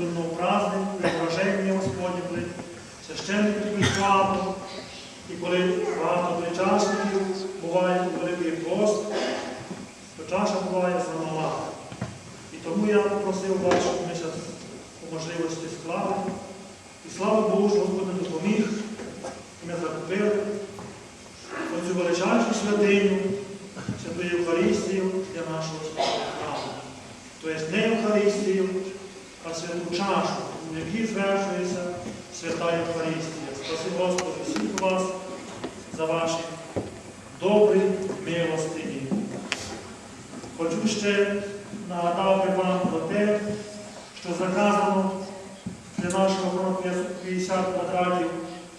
особливо праздник, преображення Господнє, коли священники тобі славу, і коли багато причасників буває у Великий пост, то чаша буває замала. І тому я попросив вас, щоб ми зараз по можливості склали. І слава Богу, що Господь допоміг. І ми закупили оцю величайшу святиню, святу Євхаристію для нашого храму. Тобто не Євхаристію, а святу чашу, у якій звершується свята Євхаристія. Спасибо Господу всіх вас за ваші добрі милостині. Хочу ще нагадати вам про те, що заказано для нашого храму 50 квадратів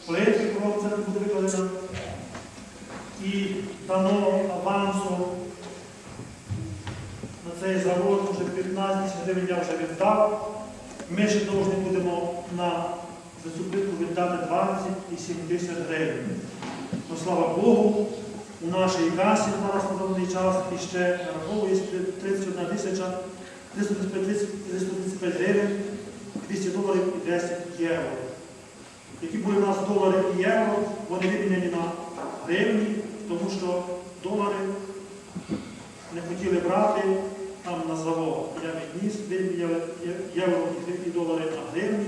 плитки, коли це буде викладено, і дано авансу на цей завод вже 15 гривень я вже віддав. Ми ще повинні будемо на цю плитку віддати 27 тисяч гривень. Ну, слава Богу, у нашій касі на даний час і ще нараховується 31 тисяча 335 335 гривень, 200 доларів і 10 євро. Які були у нас долари і євро, вони виміняні на гривні, тому що долари не хотіли брати там на завод. Я відніс, євро і долари на гривні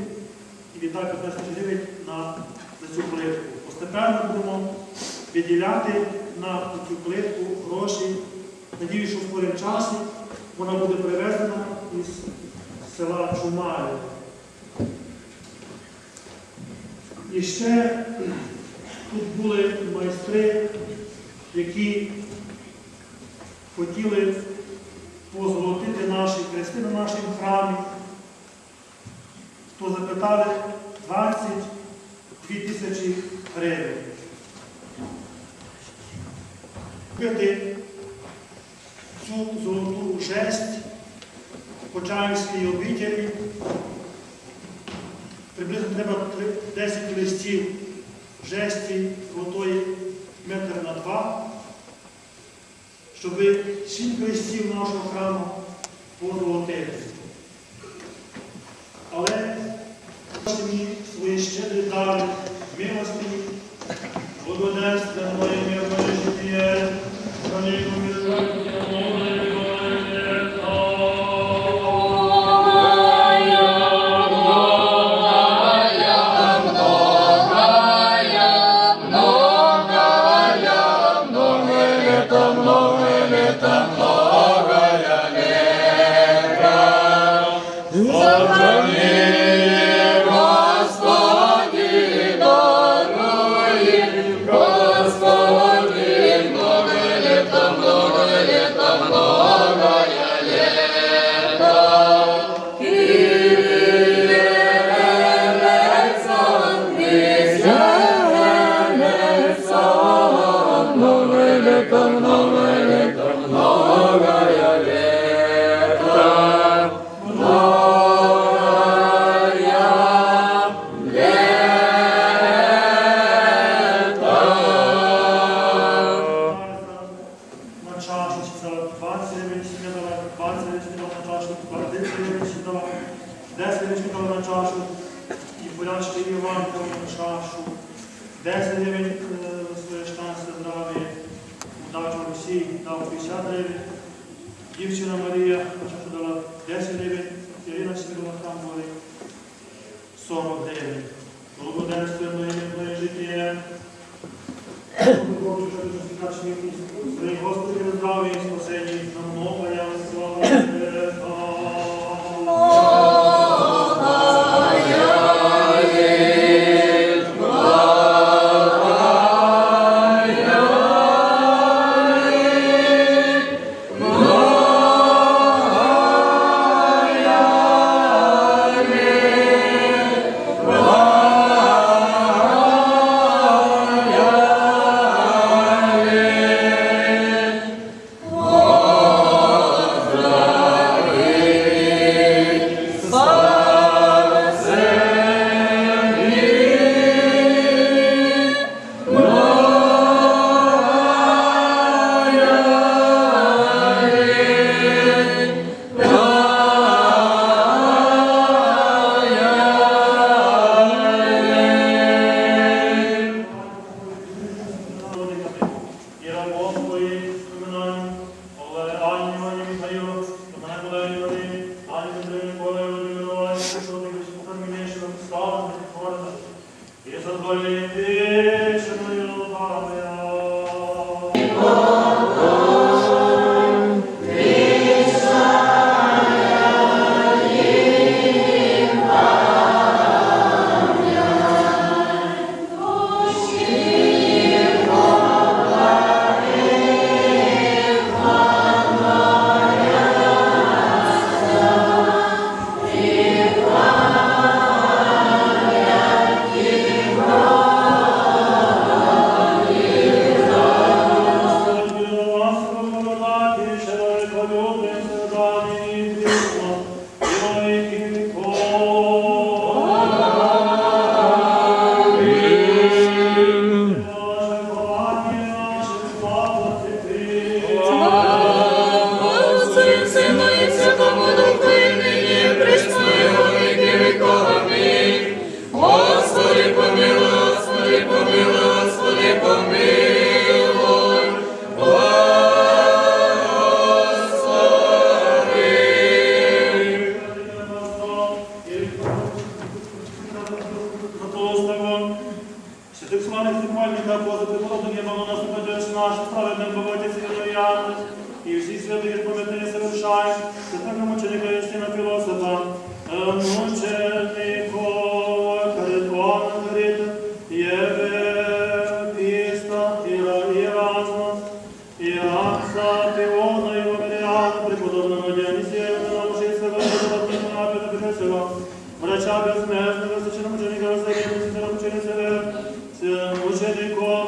і віддав 15 гривень на за цю плитку. Постепенно будемо виділяти на цю плитку гроші. Надію, що в скорім часі вона буде привезена із села Чумари. І ще тут були майстри, які хотіли позолотити наші хрести на нашому храмі. Хто запитали 22 тисячі гривень. Купити цю золоту жесть в Почаївській обителі. Приблизно треба 10 листів жесті золотої метр на два, щоб сім листів нашого храму позолотити. Але мені свої щедрі дари, милості, благоденствия моє мирне життя, хранимо мирне бурячки Іван дав на чашу, 10 гривень своє щастя, здрав'я, удачу Росії дав 50 гривень, дівчина Марія чашу дала 10 гривень, Ірина Сім'яна там були 40 гривень. Santo Valente. Tych szklanych zupalnika było zatygodnie, mam na nas upodzież nasz, prawie Bogocie Świętej Jany i wszyscy świętych pamiętnie совершаем, świętego muczenika Justyna Filosofa, muczenika Отче, Деко,